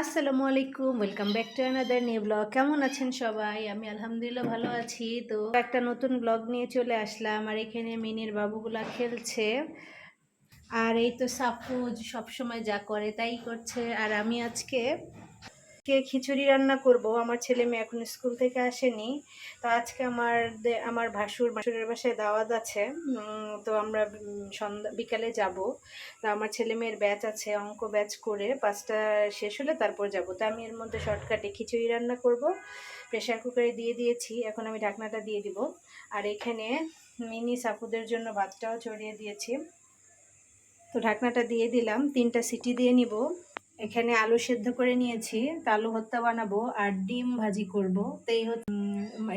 আসসালামু আলাইকুম, welcome back to another new blog কেমন আছেন সবাই? আমি আলহামদুলিল্লাহ ভালো আছি। তো একটা নতুন ব্লগ নিয়ে চলে আসলাম, আর এখানে মিনির বাবুগুলা খেলছে। আর এই তো সাপু সবসময় যা করে তাই করছে। আর আমি আজকে কে খিচুড়ি রান্না করব। আমার ছেলে মেয়ে এখন স্কুল থেকে আসেনি। তো আজকে আমার আমার ভাসুর ভাসুরের বাসায় দাওয়াত আছে। তো আমরা সন্ধ্যা, বিকালে যাব। তো আমার ছেলে মেয়ের ব্যাচ আছে, অঙ্ক ব্যাচ করে পাঁচটা শেষ হলে তারপর যাব। তো আমি এর মধ্যে শর্টকাটে খিচুড়ি রান্না করব। প্রেশার কুকারে দিয়ে দিয়েছি। এখন আমি ঢাকনাটা দিয়ে দিব। আর এখানে মিনি সাপুদের জন্য ভাতটাও চড়িয়ে দিয়েছি। তো ঢাকনাটা দিয়ে দিলাম। তিনটা সিটি দিয়ে নিব। এখানে আলু সেদ্ধ করে নিয়েছি আলু হত্যা বানাবো আর ডিম ভাজি করব। তো এই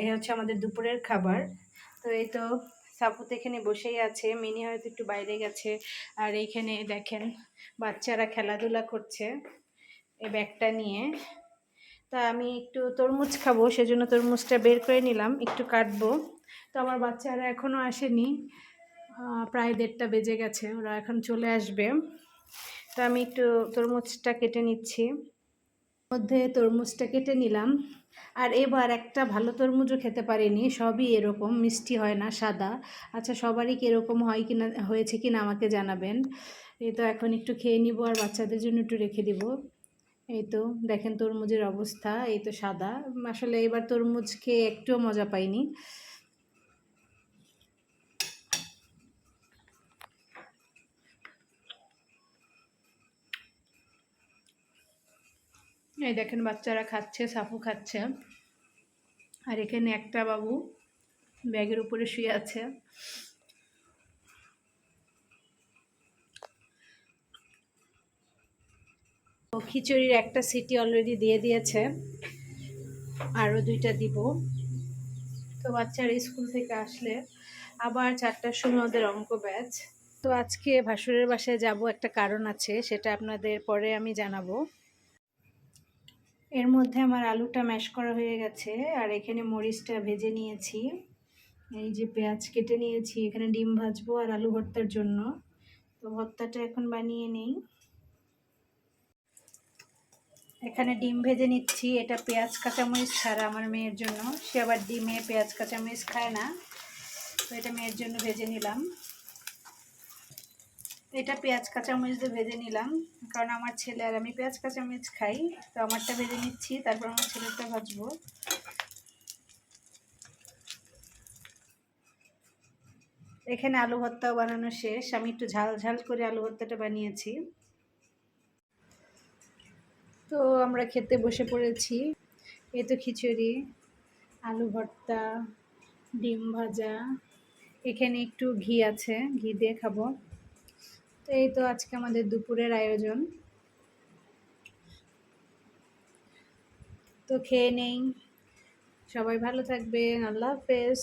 এই হচ্ছে আমাদের দুপুরের খাবার। তো এই তো সাপুত এখানে বসেই আছে, মিনি হয়তো একটু বাইরে গেছে। আর এইখানে দেখেন বাচ্চারা খেলাধুলা করছে এই ব্যাগটা নিয়ে। তা আমি একটু তরমুজ খাব, সেজন্য তরমুজটা বের করে নিলাম, একটু কাটবো। তো আমার বাচ্চারা এখনও আসেনি প্রায় দেড়টা বেজে গেছে, ওরা এখন চলে আসবে। তো আমি একটু তরমুজটা কেটে নিচ্ছি। মধ্যে তরমুজটা কেটে নিলাম। আর এবার একটা ভালো তরমুজও খেতে পারিনি, সবই এরকম, মিষ্টি হয় না, সাদা। আচ্ছা সবারই এরকম হয় কিনা, হয়েছে কিনা আমাকে জানাবেন। এই তো এখন একটু খেয়ে নিব আর বাচ্চাদের জন্য একটু রেখে দিব। এই তো দেখেন তরমুজের অবস্থা, এই তো সাদা। আসলে এবার তরমুজ খেয়ে একটুও মজা পাইনি। এই দেখেন, বাচ্চারা খাচ্ছে সাপু খাচ্ছে। আর এখানে একটা বাবু ব্যাগের উপরে শুয়ে আছে। খিচুড়ির একটা সিটি অলরেডি দিয়ে দিয়েছে। আরও দুইটা দিব। তো বাচ্চারা স্কুল থেকে আসলে আবার চারটার সময় ওদের অঙ্ক ব্যাচ। তো আজকে ভাসুরের বাসায় যাব, একটা কারণ আছে, সেটা আপনাদের পরে আমি জানাব। এর মধ্যে আমার আলুটা ম্যাশ করা হয়ে গেছে, আর এখানে মরিচটা ভেজে নিয়েছি। এই যে পেঁয়াজ কেটে নিয়েছি, এখানে ডিম ভাজবো আর আলু ভর্তার জন্য। তো ভর্তাটা এখন বানিয়ে নেই। এখানে ডিম ভেজে নিচ্ছি, এটা পেঁয়াজ কাঁচামরিচ ছাড়া আমার মেয়ের জন্য। সে আবার ডিমে পেঁয়াজ কাঁচামরিচ খায় না, তো এটা মেয়ের জন্য ভেজে নিলাম। এটা পেঁয়াজ কাঁচামরিচ দিয়ে ভেজে নিলাম, কারণ আমার ছেলে আর আমি পেঁয়াজ কাঁচামরিচ খাই, তো আমারটা ভেজে নিচ্ছি, তারপর আমার ছেলেটা ভাজবো। এখানে আলু ভর্তাও বানানো শেষ, আমি একটু ঝাল ঝাল করে আলু ভর্তাটা বানিয়েছি। তো আমরা খেতে বসে পড়েছি, এই তো খিচুড়ি, আলু ভর্তা, ডিম ভাজা, এখানে একটু ঘি আছে, ঘি দিয়ে খাব। তো এই তো আজকে আমাদের দুপুরের আয়োজন। তো খেয়ে নেই। সবাই ভালো থাকবেন। আল্লাহ হাফেজ।